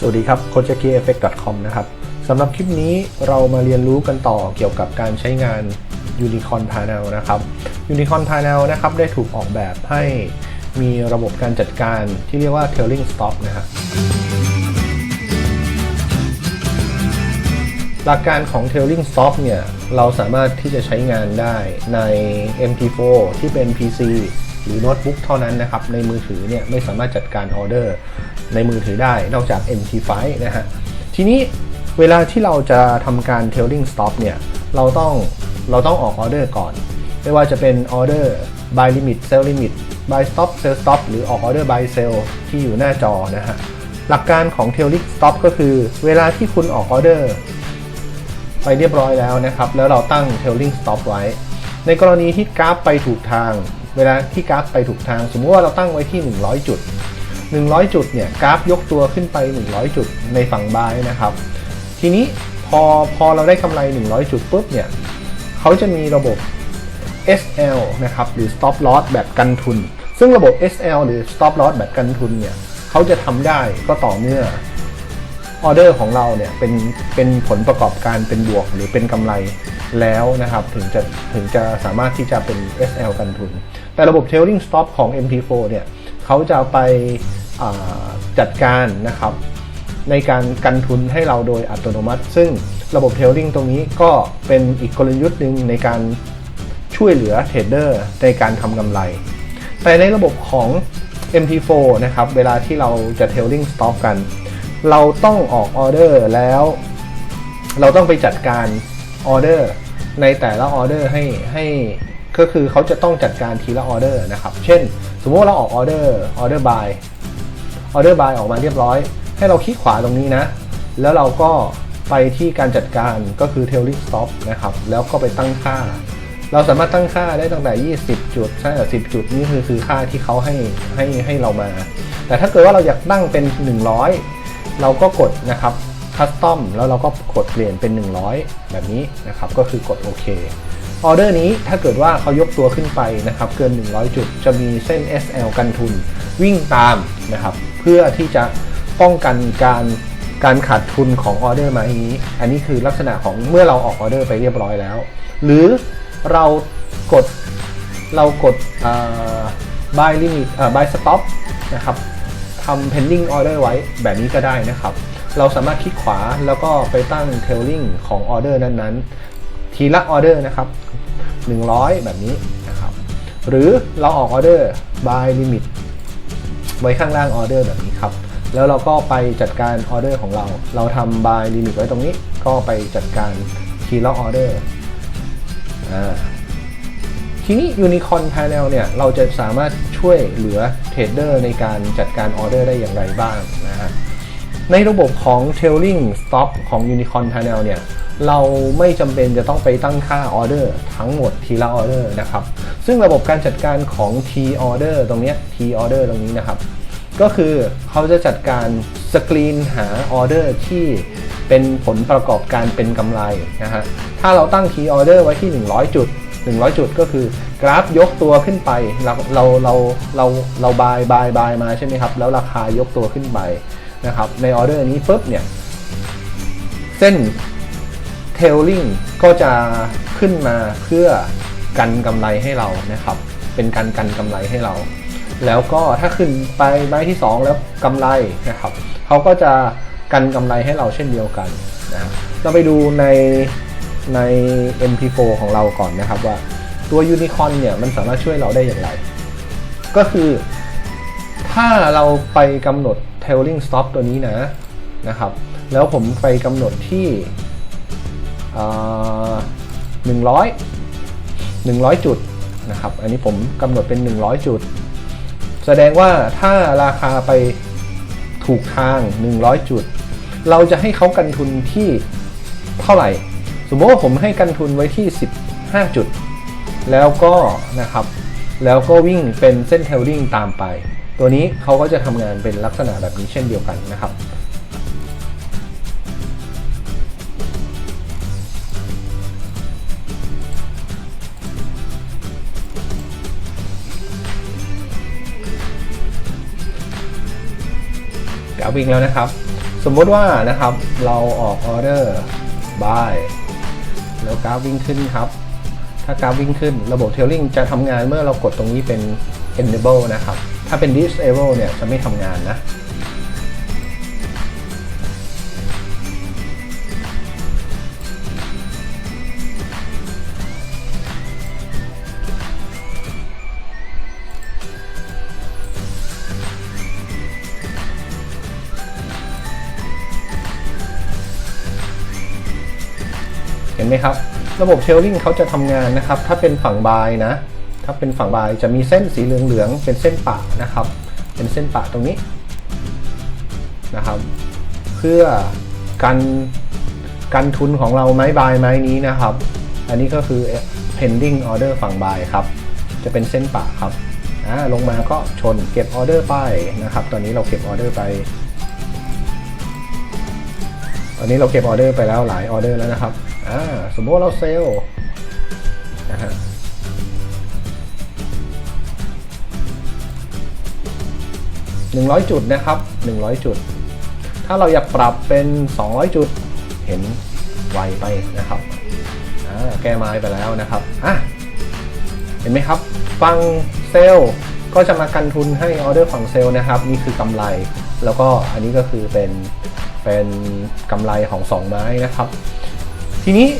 สวัสดีครับ c o a c h e f f e c t c o m นะครับสำหรับคลิปนี้เรามาเรียนรู้กันต่อเกี่ยวกับการใช้งาน Unicorn Panel นะครับ Unicorn Panel นะครับได้ถูกออกแบบให้มีระบบการจัดการที่เรียกว่า Trailing Stop นะครับหลักการของ Trailing Stop เนี่ย เราสามารถที่จะใช้งานได้ใน MT4 ที่เป็น PC หรือโน้ตบุ๊กเท่านั้นนะครับ ในมือถือเนี่ยไม่สามารถจัดการออเดอร์ในมือถือได้นอกจาก MT5 นะฮะ ทีนี้เวลาที่เราจะทำการ trailing stop เนี่ย เราต้องเราต้องออกออเดอร์ก่อน ไม่ว่าจะเป็นออเดอร์ buy limit sell limit buy stop sell stop หรือออกออเดอร์ buy sell ที่อยู่หน้าจอนะฮะ หลักการของ trailing stop ก็คือเวลาที่คุณออกออเดอร์ไปเรียบร้อยแล้วนะครับ แล้วเราตั้ง trailing stop ไว้ ในกรณีที่กราฟไปถูกทาง เวลาที่กราฟไปถูกทาง สมมติว่าเราตั้งไว้ที่ 100 จุด 100 จุดเนี่ยกราฟยกตัวขึ้นไป 100 จุดในฝั่งบายนะครับ ทีนี้พอพอเราได้กำไร 100 จุดปุ๊บเนี่ยเขาจะมีระบบ SL นะครับหรือ stop loss แบบกันทุน ซึ่งระบบ SL หรือ stop loss แบบกันทุนเนี่ยเขาจะทำได้ก็ต่อเมื่อ ออเดอร์ของเราเนี่ยเป็นเป็นผลประกอบการเป็นบวกหรือเป็นกำไรแล้วนะครับถึงจะถึงจะสามารถที่จะเป็น SL กันทุน แต่ระบบ trailing stop ของ MT4 เนี่ยเขาจะไปจัดการนะครับในการกันทุนให้เราโดยอัตโนมัติ ซึ่งระบบเทลลิงตรงนี้ก็เป็นอีกกลยุทธ์หนึ่งในการช่วยเหลือเทรดเดอร์ในการทำกำไร แต่ในระบบของ MT4 นะครับ เวลาที่เราจะเทลลิงสต็อปกัน เราต้องออกออเดอร์แล้ว เราต้องไปจัดการออเดอร์ในแต่ละออเดอร์ให้ให้ก็คือเขาจะต้องจัดการทีละออเดอร์นะครับ เช่น สมมติเราออกออเดอร์ออเดอร์บายออเดอร์บายออกมาเรียบร้อย ให้เราคลิกขวาตรงนี้นะ แล้วเราก็ไปที่การจัดการก็คือ tailing stop นะครับ แล้วก็ไปตั้งค่า เราสามารถตั้งค่าได้ตั้งแต่ 20 จุดใช่หรือ10 จุดนี่คือคือค่าที่เขาให้ให้ให้เรามา แต่ถ้าเกิดว่าเราอยากตั้งเป็น 100 เราก็กดนะครับ custom แล้วเราก็กดเปลี่ยนเป็น 100 แบบนี้นะครับก็คือกดโอเคออเดอร์นี้ถ้าเกิดว่าเขายกตัวขึ้นไปนะครับเกิน 100 จุดจะมีเส้น SL กันทุนวิ่งตามนะครับเพื่อที่จะป้องกันการการขาดทุนของออเดอร์มาอย่างนี้ อันนี้คือลักษณะของเมื่อเราออกออเดอร์ไปเรียบร้อยแล้ว หรือเรากดเรากดอ่า buy limit อ่า buy stop นะครับ ทำ pending order ไว้แบบนี้ก็ได้นะครับ เราสามารถคลิกขวาแล้วก็ไปตั้ง trailing ของออเดอร์นั้นๆ ทีละออเดอร์นะครับ 100 แบบนี้นะครับ หรือเราออกออเดอร์ by limit ไว้ข้างล่างออเดอร์แบบนี้ครับ แล้วเราก็ไปจัดการออเดอร์ของเรา เราทำ by limit ไว้ตรงนี้ ก็ไปจัดการทีละออเดอร์อ่าทีนี้ Unicorn Panel เนี่ย เราจะสามารถ ช่วยเหลือเทรดเดอร์ในการจัดการออเดอร์ได้อย่างไรบ้างนะฮะในระบบของ Trailing Stop ของ Unicorn Panel เนี่ย เราไม่จำเป็นจะต้องไปตั้งค่าออเดอร์ทั้งหมดทีละออเดอร์นะครับ ซึ่งระบบการจัดการของ T Order ตรงเนี้ย T Order ตรงนี้นะครับ ก็คือเขาจะจัดการสกรีนหาออเดอร์ที่เป็นผลประกอบการเป็นกำไรนะฮะ ถ้าเราตั้ง T Order ไว้ที่ 100 จุด 100 จุดก็คือกราฟยกตัวขึ้นไป เราเราเราเราเราบายบายบายมาใช่ไหมครับ แล้วราคายกตัวขึ้นไปนะครับในออเดอร์นี้ปุ๊บเนี่ย เส้น tailing ก็จะขึ้นมาเพื่อกันกำไรให้เรานะครับ เป็นการกันกำไรให้เรา แล้วก็ถ้าขึ้นไปใบที่ 2 แล้วกำไรนะครับเขาก็จะกันกำไรให้เราเช่นเดียวกันนะครับเราไปดูใน ใน MP4 ของเราก่อนนะครับว่าตัว Unicorn เนี่ยมันสามารถช่วยเราได้อย่างไร ก็คือถ้าเราไปกำหนด tailing stop ตัวนี้นะนะครับ แล้วผมไปกำหนดที่หนึ่งร้อยหนึ่งร้อยจุดนะครับ อันนี้ผมกำหนดเป็น 100 จุด แสดงว่าถ้าราคาไปถูกทาง 100 จุด เราจะให้เขากันทุนที่เท่าไหร่ สมมติว่าผมให้กันทุนไว้ที่ 15 จุด แล้วก็นะครับ แล้วก็วิ่งเป็นเส้นเทลลิงตามไป ตัวนี้เขาก็จะทำงานเป็นลักษณะแบบนี้เช่นเดียวกันนะครับกราฟวิ่งแล้วนะครับ สมมติว่านะครับเราออกออเดอร์ buy แล้วกราฟวิ่งขึ้นครับ ถ้ากราฟวิ่งขึ้นระบบเทลลิงจะทำงานเมื่อเรากดตรงนี้เป็น enable นะครับ ถ้าเป็น disable เนี่ยจะไม่ทำงานนะ ไหมครับ ระบบเทลลิงเขาจะทำงานนะครับ ถ้าเป็นฝั่งบายนะ ถ้าเป็นฝั่งบายจะมีเส้นสีเหลืองๆเป็นเส้นปะนะครับ เป็นเส้นปะตรงนี้นะครับ เพื่อกันกันทุนของเราไม้บายไม้นี้นะครับ อันนี้ก็คือ pending order ฝั่งบายครับ จะเป็นเส้นปะครับอ่าลงมาก็ชนเก็บออเดอร์ไปนะครับ ตอนนี้เราเก็บออเดอร์ไป ตอนนี้เราเก็บออเดอร์ไปแล้วหลายออเดอร์แล้วนะครับ อ่าสมมติเราเซลล์นะฮะหนึ่งร้อยจุดนะครับหนึ่งร้อยจุด ถ้าเราอยากปรับเป็น200จุดเห็นไวไปนะครับแก้ไม้ไปแล้วนะครับอะเห็นไหมครับ ฟังเซลล์ก็จะมากันทุนให้ออเดอร์ฝั่งเซลล์นะครับ นี่คือกำไร แล้วก็อันนี้ก็คือเป็นเป็นกำไรของ 2 ไม้นะครับ ทีนี้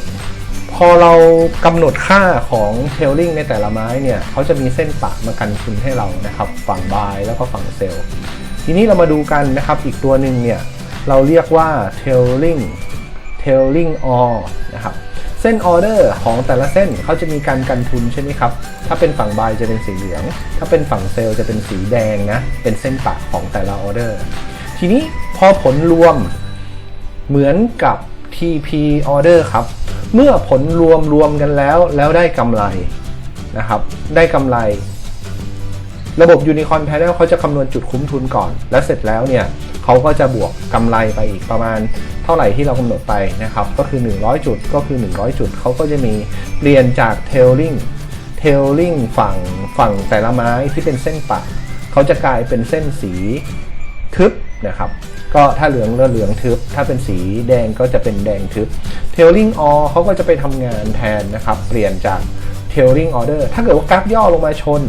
พอเรากำหนดค่าของเทลลิงในแต่ละไม้เนี่ยเขาจะมีเส้นปะมากันทุนให้เรานะครับฝั่งบายแล้วก็ฝั่งเซลล์ทีนี้เรามาดูกันนะครับอีกตัวหนึ่งเนี่ยเราเรียกว่า tailing tailing or นะครับเส้นออเดอร์ของแต่ละเส้นเขาจะมีการกันทุนใช่ไหมครับ ถ้าเป็นฝั่งบายจะเป็นสีเหลือง ถ้าเป็นฝั่งเซลล์จะเป็นสีแดงนะ เป็นเส้นปะของแต่ละออเดอร์ ทีนี้พอผลรวมเหมือนกับ TP order ครับ เมื่อผลรวมรวมกันแล้วแล้วได้กำไรนะครับ ได้กำไร ระบบ Unicorn Panel เขาจะคำนวณจุดคุ้มทุนก่อน แล้วเสร็จแล้วเนี่ยเขาก็จะบวกกำไรไปอีกประมาณเท่าไหร่ที่เรากำหนดไปนะครับ ก็คือ 100 จุดก็คือ 100 จุดเขาก็จะมีเปลี่ยนจาก tailing tailing ฝั่งฝั่งแต่ละไม้ที่เป็นเส้นปะเขาจะกลายเป็นเส้นสีทึบ นะครับก็ถ้าเหลืองก็เหลืองทึบ ถ้าเป็นสีแดงก็จะเป็นแดงทึบ tailing all เขาก็จะไปทำงานแทนนะครับ เปลี่ยนจาก tailing order ถ้าเกิดว่ากราฟย่อลงมาชน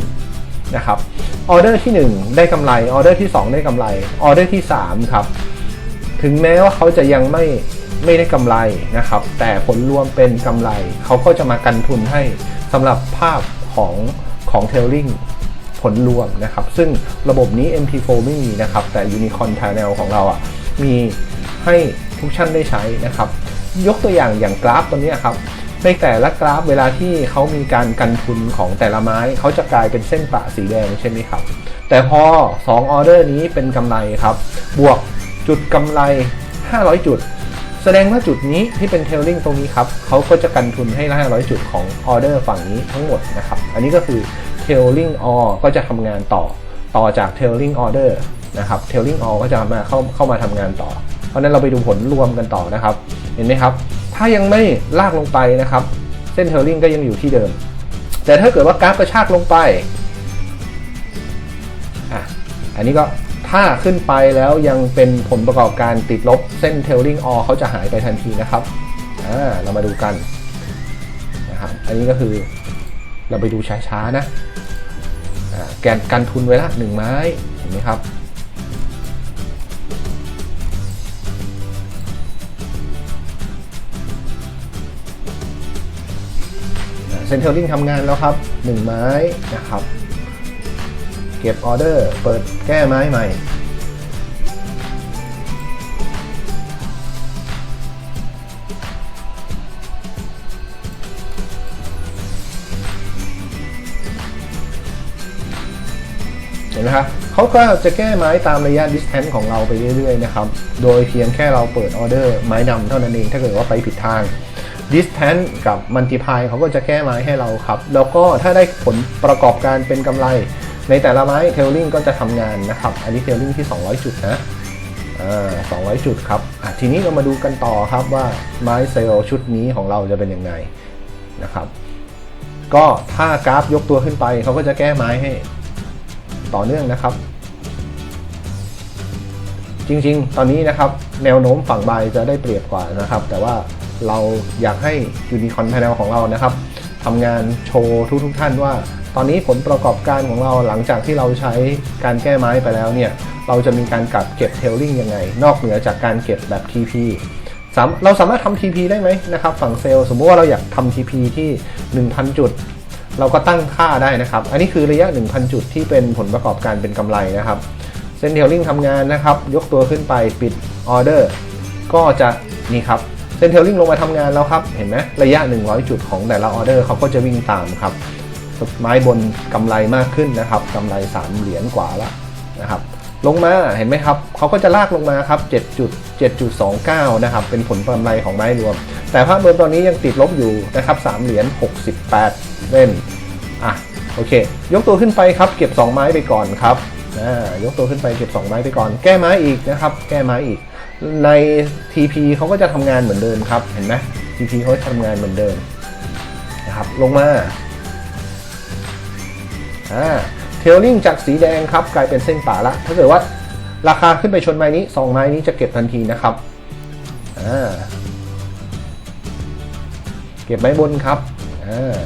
นะครับออเดอร์ที่ 1 ได้กำไรออเดอร์ที่ 2 ได้กำไรออเดอร์ที่3ครับถึงแม้ว่าเขาจะยังไม่ไม่ได้กำไรนะครับ แต่ผลรวมเป็นกำไร เขาก็จะมากันทุนให้สำหรับภาพของของเทลลิง ผลรวมนะครับ ซึ่งระบบนี้ MP4 ไม่มีนะครับ แต่ Unicorn Panel ของเราอะมีให้ทุกท่านได้ใช้นะครับ ยกตัวอย่างอย่างกราฟตัวนี้ครับในแต่ละกราฟเวลาที่เขามีการกันทุนของแต่ละไม้เขาจะกลายเป็นเส้นประสีแดงใช่ไหมครับ แต่พอ 2 ออเดอร์นี้เป็นกำไรครับ บวกจุดกำไร 500 จุด แสดงว่าจุดนี้ที่เป็นเทลลิงตรงนี้ครับเขาก็จะกันทุนให้ 500 จุดของออเดอร์ฝั่งนี้ทั้งหมดนะครับ อันนี้ก็คือ เทลลิงออก็จะทำงานต่อ ต่อจากเทลลิงออเดอร์นะครับเทลลิงออก็จะมาเข้าเข้ามาทำงานต่อ เพราะนั้นเราไปดูผลรวมกันต่อนะครับ เห็นไหมครับ ถ้ายังไม่ลากลงไปนะครับ เส้นเทลลิงก็ยังอยู่ที่เดิม แต่ถ้าเกิดว่ากราฟกระชากลงไปอะอันนี้ก็ถ้าขึ้นไปแล้วยังเป็นผลประกอบการติดลบเส้นเทลลิงออเขาจะหายไปทันทีนะครับ อ่า เรามาดูกันนะครับ อันนี้ก็คือ เราไปดูช้าๆนะแกนกันทุนไว้ละหนึ่งไม้เห็นไหมครับเซนเทลลิงทำงานแล้วครับ 1 ไม้นะครับ เก็บออเดอร์ เปิดแก้ไม้ใหม่ ห็นไหมครับเขาก็จะแก้ไม้ตามระยะ distance ของเราไปเรื่อยๆนะครับ โดยเพียงแค่เราเปิดออเดอร์ไม้ดำเท่านั้นเอง ถ้าเกิดว่าไปผิดทาง distance กับ multiply เขาก็จะแก้ไม้ให้เราครับ แล้วก็ถ้าได้ผลประกอบการเป็นกำไร ในแต่ละไม้ tailing ก็จะทำงานนะครับ อันนี้ tailing ที่ 200 จุดนะอ่า200 จุดครับทีนี้เรามาดูกันต่อครับว่าไม้เซลล์ชุดนี้ของเราจะเป็นยังไงนะครับ ก็ถ้ากราฟยกตัวขึ้นไปเขาก็จะแก้ไม้ให้ ต่อเนื่องนะครับ จริงๆ ตอนนี้นะครับ แนวโน้มฝั่งบายจะได้เปรียบกว่านะครับ แต่ว่าเราอยากให้ยูนิคอน Panel ของเรานะครับทำงานโชว์ทุกๆทท่านว่า ตอนนี้ผลประกอบการของเราหลังจากที่เราใช้การแก้ไม้ไปแล้วเนี่ยเราจะมีการกัดเก็บเทลลิงยังไง นอกเหนือจากการเก็บแบบ TP เราสามารถทำ TP ได้ไหมนะครับ ฝั่งเซลล์สมมติว่าเราอยากทำ TP ที่ 1,000 จุด เราก็ตั้งค่าได้นะครับ อันนี้คือระยะ 1,000 จุดที่เป็นผลประกอบการเป็นกำไรนะครับเส้นเทลลิงทำงานนะครับ ยกตัวขึ้นไปปิดออเดอร์ก็จะนี่ครับเส้นเทลลิงลงมาทำงานแล้วครับ เห็นไหมระยะ 100 จุดของแต่ละออเดอร์เขาก็จะวิ่งตามครับไม้บนกำไรมากขึ้นนะครับกำไร 3 เหรียญกว่าละนะครับลงมาเห็นไหมครับเขาก็จะลากลงมาครับ7.7.29 นะครับ เป็นผลกำไรของไม้รวม แต่ภาพรวมตอนนี้ยังติดลบอยู่นะครับ3เหรียญ68 เล่นอะโอเค ยกตัวขึ้นไปครับ เก็บ 2 ไม้ไปก่อนครับอ่ายกตัวขึ้นไปเก็บ 2 ไม้ไปก่อน แก้ไม้อีกนะครับ แก้ไม้อีก ใน TP เขาก็จะทำงานเหมือนเดิมครับ เห็นไหม TP เขาจะทำงานเหมือนเดิมนะครับ ลงมาอ่าเทลลิงจากสีแดงครับ กลายเป็นเส้นป่าละ ถ้าเกิดว่าราคาขึ้นไปชนไม้นี้ 2 ไม้นี้จะเก็บทันทีนะครับอ่าเก็บไม้บนครับอ่า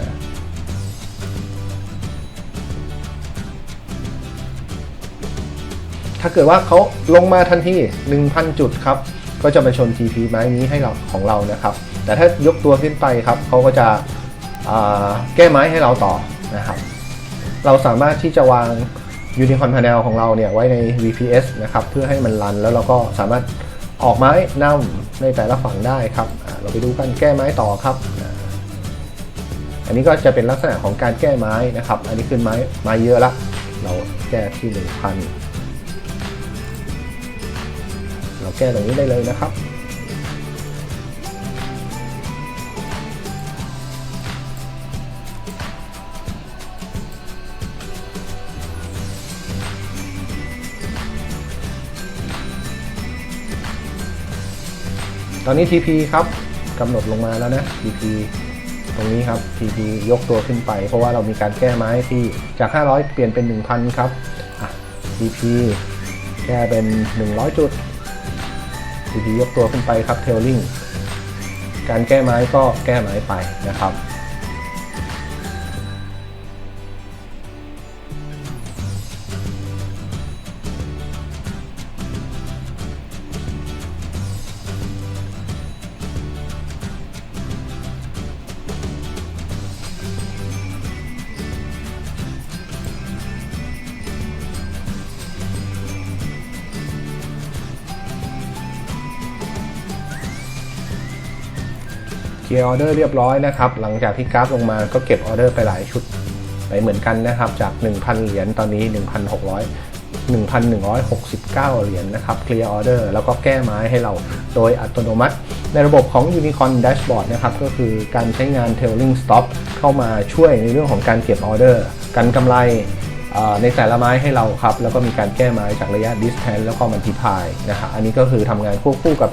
ถ้าเกิดว่าเขาลงมาทันที 1,000 จุดครับ ก็จะมาชน TP ไม้นี้ให้เราของเรานะครับ แต่ถ้ายกตัวขึ้นไปครับเขาก็จะแก้ไม้ให้เราต่อนะครับ เราสามารถที่จะวาง Unicorn Panel ของเราเนี่ยไว้ใน VPS นะครับเพื่อให้มันรันแล้วเราก็สามารถออกไม้นำในแต่ละฝั่งได้ครับ เราไปดูกันแก้ไม้ต่อครับ อันนี้ก็จะเป็นลักษณะของการแก้ไม้นะครับ อันนี้ขึ้นไม้ไม้เยอะละ เราแก้ที่ 1,000 เราแก้ตรงนี้ได้เลยนะครับ ตอนนี้ TP ครับกำหนดลงมาแล้วนะ TP ตรงนี้ครับ TP ยกตัวขึ้นไป เพราะว่าเรามีการแก้ไม้ที่จาก 500 เปลี่ยนเป็น 1,000 ครับ TP แก้เป็น 100 จุด TP ยกตัวขึ้นไปครับเทลลิงการแก้ไม้ก็แก้ไม้ไปนะครับ ลียร์ออเดอร์เรียบร้อยนะครับ หลังจากที่กราฟลงมาก็เก็บออเดอร์ไปหลายชุดไปเหมือนกันนะครับ จาก 1,000 เหรียญตอนนี้ 1,600 1,169 เหรียญนะครับเคลียร์ออเดอร์แล้วก็แก้ไม้ให้เราโดยอัตโนมัติ ในระบบของ Unicorn Dashboard นะครับ ก็คือการใช้งาน Tailing Stop เข้ามาช่วยในเรื่องของการเก็บออเดอร์กันกำไรในแต่ละไม้ให้เราครับ แล้วก็มีการแก้ไม้จากระยะ distance แล้วก็ multiply นะครับอันนี้ก็คือทำงานควบคู่กับ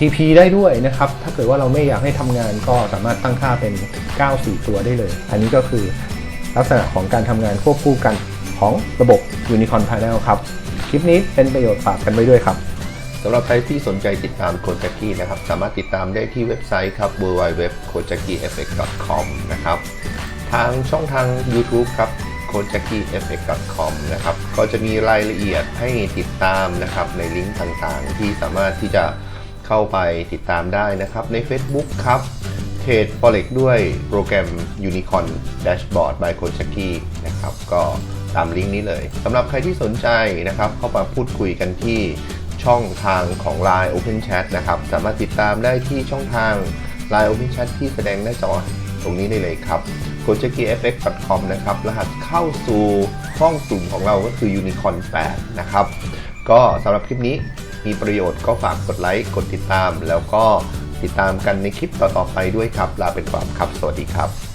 TP ได้ด้วยนะครับ ถ้าเกิดว่าเราไม่อยากให้ทำงานก็สามารถตั้งค่าเป็น 94 ตัวได้เลย อันนี้ก็คือลักษณะของการทำงานควบคู่กันของระบบ Unicorn Panel ครับ คลิปนี้เป็นประโยชน์ฝากกันไว้ด้วยครับสำหรับใครที่สนใจติดตามโคจ a กี้นะครับ สามารถติดตามได้ที่เว็บไซต์ครับ www.kojakifx.com นะครับ ทางช่องทาง YouTube ครับ k o j a k i f x c o m นะครับ ก็จะมีรายละเอียดให้ติดตามนะครับในลิงก์ต่างๆ ที่สามารถที่จะ เข้าไปติดตามได้นะครับ ใน Facebook ครับเทรด Forex ด้วยโปรแกรม Unicorn Dashboard by k o j a k i นะครับ ก็ตามลิงก์นี้เลยสำหรับใครที่สนใจนะครับ เข้ามาพูดคุยกันที่ช่องทางของ Line Open Chat นะครับ สามารถติดตามได้ที่ช่องทาง Line Open Chat ที่แสดงหน้าจอตรงนี้ได้เลยครับ g o j a k i f x c o m นะครับ รหัสเข้าสู่ห้องกลุ่มของเราก็คือ Unicorn 8 นะครับ ก็สำหรับคลิปนี้ มีประโยชน์ก็ฝากกดไลค์ กดติดตาม แล้วก็ติดตามกันในคลิปต่อๆไปด้วยครับ ลาไปก่อนครับ สวัสดีครับ